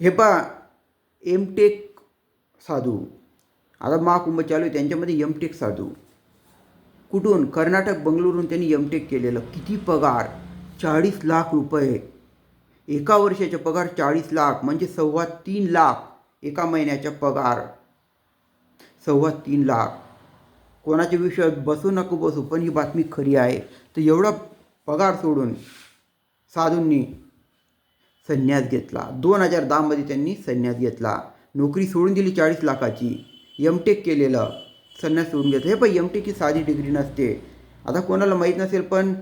हे पा एमटेक साधू. आता महाकुंभ चालू आहे त्यांच्यामध्ये एमटेक साधू. कुठून? कर्नाटक बंगळुरून त्यांनी एमटेक केलेलं. किती पगार? चाळीस लाख रुपये. एका वर्षाचा पगार चाळीस लाख म्हणजे सव्वा तीन लाख एका महिन्याचा पगार. सव्वा तीन लाख. कोणाच्या विषयात बसू नको बसू पण ही बातमी खरी आहे. तर एवढा पगार सोडून साधूंनी संन्यास घेतला. दोन हजार दहामध्ये त्यांनी संन्यास घेतला. नोकरी सोडून दिली चाळीस लाखाची. एमटेक केलेलं. संन्यास सोडून घेतलं. हे पण एमटेक ही साधी डिग्री नसते. आता कोणाला माहीत नसेल पण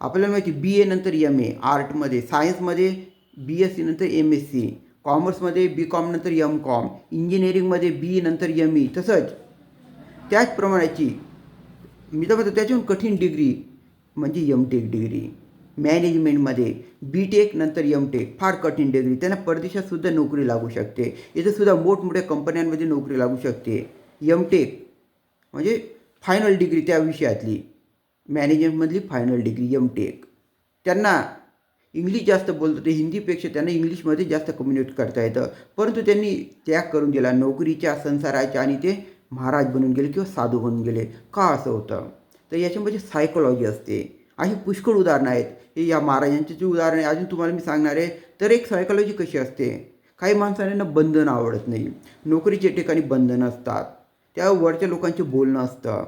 आपल्याला माहिती बी ए नंतर एम ए आर्टमध्ये सायन्समध्ये बी एस सी नंतर एम एस सी कॉमर्समध्ये बी कॉम नंतर एम कॉम इंजिनिअरिंगमध्ये बी नंतर एम ई तसंच. त्याचप्रमाणाची मी तर म्हणतो त्याच्याहून कठीण डिग्री म्हणजे एम टेक डिग्री मॅनेजमेंटमध्ये बी टेक नंतर एम टेक फार कठीण डिग्री त्यांना परदेशातसुद्धा नोकरी लागू शकते. इथंसुद्धा मोठमोठ्या कंपन्यांमध्ये नोकरी लागू शकते. एम टेक म्हणजे फायनल डिग्री त्या विषयातली. मॅनेजमेंटमधली फायनल डिग्री एम टेक त्यांना इंग्लिश जास्त बोलतो ते हिंदीपेक्षा त्यांना इंग्लिशमध्ये जास्त कम्युनिकेट करता येतं. परंतु त्यांनी त्याग करून दिला. नोकरीच्या संसाराच्या आणि ते महाराज बनून गेले किंवा साधू बनून गेले. का असं होतं? तर याच्यामध्ये सायकोलॉजी असते. अशी पुष्कळ उदाहरणं आहेत. हे या महाराजांची जी उदाहरणं आहे अजून तुम्हाला मी सांगणार आहे तर एक सायकॉलॉजी कशी असते? काही माणसांना बंधन आवडत नाही. नोकरीच्या ठिकाणी बंधनं असतात. त्या वरच्या लोकांचे बोलणं असतं.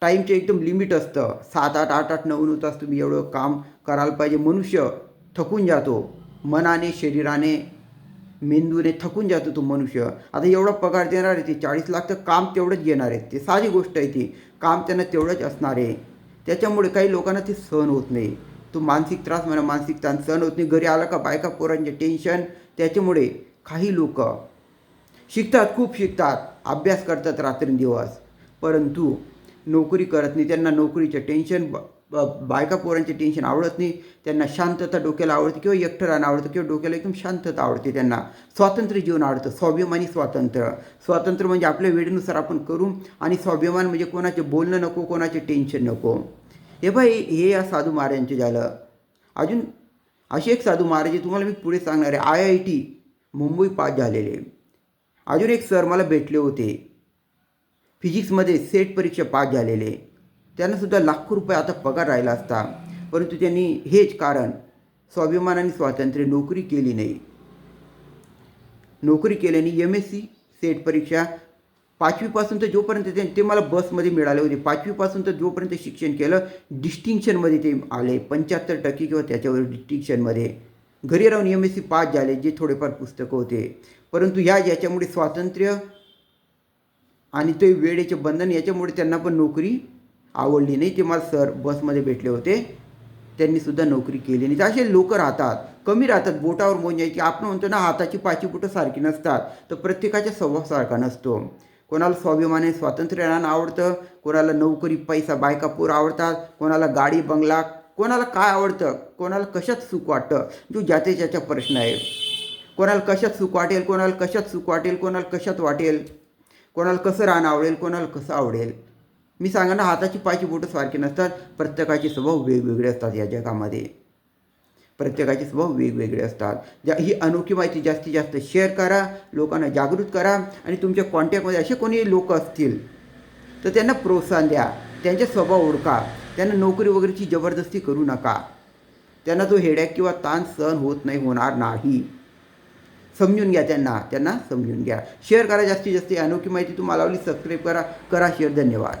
टाईमचे एकदम लिमिट असतं. सात आठ आठ आठ नऊ नऊ तास तुम्ही एवढं काम करायला पाहिजे. मनुष्य थकून जातो. मनाने शरीराने मेंदूने थकून जातो तो मनुष्य. आता एवढा पगार देणार आहे ते चाळीस लाख तर काम तेवढंच घेणार आहेत. ते साधी गोष्ट आहे ती. काम त्यांना तेवढंच असणार आहे. त्याच्यामुळे काही लोकांना ते सहन होत नाही. तो मानसिक त्रास म्हणा मानसिक ताण सहन होत नाही. घरी आला का बायका पोरांचे टेन्शन त्याच्यामुळे काही लोक शिकतात खूप शिकतात. अभ्यास करतात रात्रंदिवस. परंतु नोकरी करत नाही. त्यांना नोकरीचं टेन्शन ब ब- बायका पोरांचे टेन्शन आवडत नाही. त्यांना शांतता डोक्याला आवडते किंवा एकटं राहणं आवडतं किंवा डोक्याला एकदम शांतता आवडते त्यांना. स्वातंत्र्य जीवन आवडतं. स्वाभिमानी स्वातंत्र्य. स्वातंत्र्य म्हणजे आपल्या वेळेनुसार आपण करू आणि स्वाभिमान म्हणजे कोणाचे बोलणं नको कोणाचे टेन्शन नको. हे बाई हे या साधू महाराजांचे झालं. अजून असे एक साधू महाराज तुम्हाला मी पुढे सांगणार आहे. I I T Mumbai pass झालेले. अजून एक सर मला भेटले होते. फिजिक्समध्ये सेट परीक्षा पास झालेले. त्यांनासुद्धा लाखो रुपये आता पगार राहिला असता. परंतु त्यांनी हेच कारण स्वाभिमान आणि स्वातंत्र्य नोकरी केली नाही. नोकरी केल्याने एम एस सी सेट परीक्षा पाचवीपासून तर जोपर्यंत ते ते मला बसमध्ये मिळाले होते. पाचवीपासून तर जोपर्यंत शिक्षण केलं डिस्टिंक्शनमध्ये ते आले. पंच्याहत्तर टक्के किंवा त्याच्यावर डिस्टिंक्शनमध्ये घरी राहून एम एस सी पास झाले जे थोडेफार पुस्तकं होते. परंतु ह्या याच्यामुळे स्वातंत्र्य आणि ते वेळेचे बंधन याच्यामुळे त्यांना पण नोकरी आवडली नाही ते मला सर बसमध्ये भेटले होते. त्यांनी सुद्धा नोकरी केली नाही. तर असे लोक राहतात. कमी राहतात. बोटावर मोजायची आपण म्हणतो ना हाताची पाची बोटं सारखी नसतात. तर प्रत्येकाच्या स्वभाव सारखा नसतो. कोणाला स्वाभिमाने स्वातंत्र्य राहणं आवडतं. कोणाला नोकरी पैसा बायका पोर आवडतात. कोणाला गाडी बंगला कोणाला काय आवडतं? कोणाला कशात सुख वाटतं? जो ज्याचे ज्याचा प्रश्न आहे कोणाला कशात सुख वाटेल? कोणाला कशात सुख वाटेल? कोणाला कशात वाटेल? कोणाला कसं राहणं आवडेल? कोणाला कसं आवडेल? मी सांगा ना हाताची पायची बोटं सारखी नसतात. प्रत्येकाचे स्वभाव वेगवेगळे असतात या जगामध्ये. प्रत्येकाचे स्वभाव वेगवेगळे असतात. ज्या ही अनोखी माहिती जास्तीत जास्त शेअर करा लोकांना जागृत करा आणि तुमच्या कॉन्टॅक्टमध्ये असे कोणी लोक असतील तर त्यांना प्रोत्साहन द्या. त्यांचे स्वभाव ओळखा. त्यांना नोकरी वगैरेची जबरदस्ती करू नका. त्यांना तो हेडॅक किंवा ताण सहन होत नाही होणार नाही. समजून घ्या त्यांना. त्यांना समजून घ्या. शेअर करा जास्तीत जास्त. अनोखी माहिती तुम्हाला आवडली सबस्क्राईब करा. करा शेअर धन्यवाद.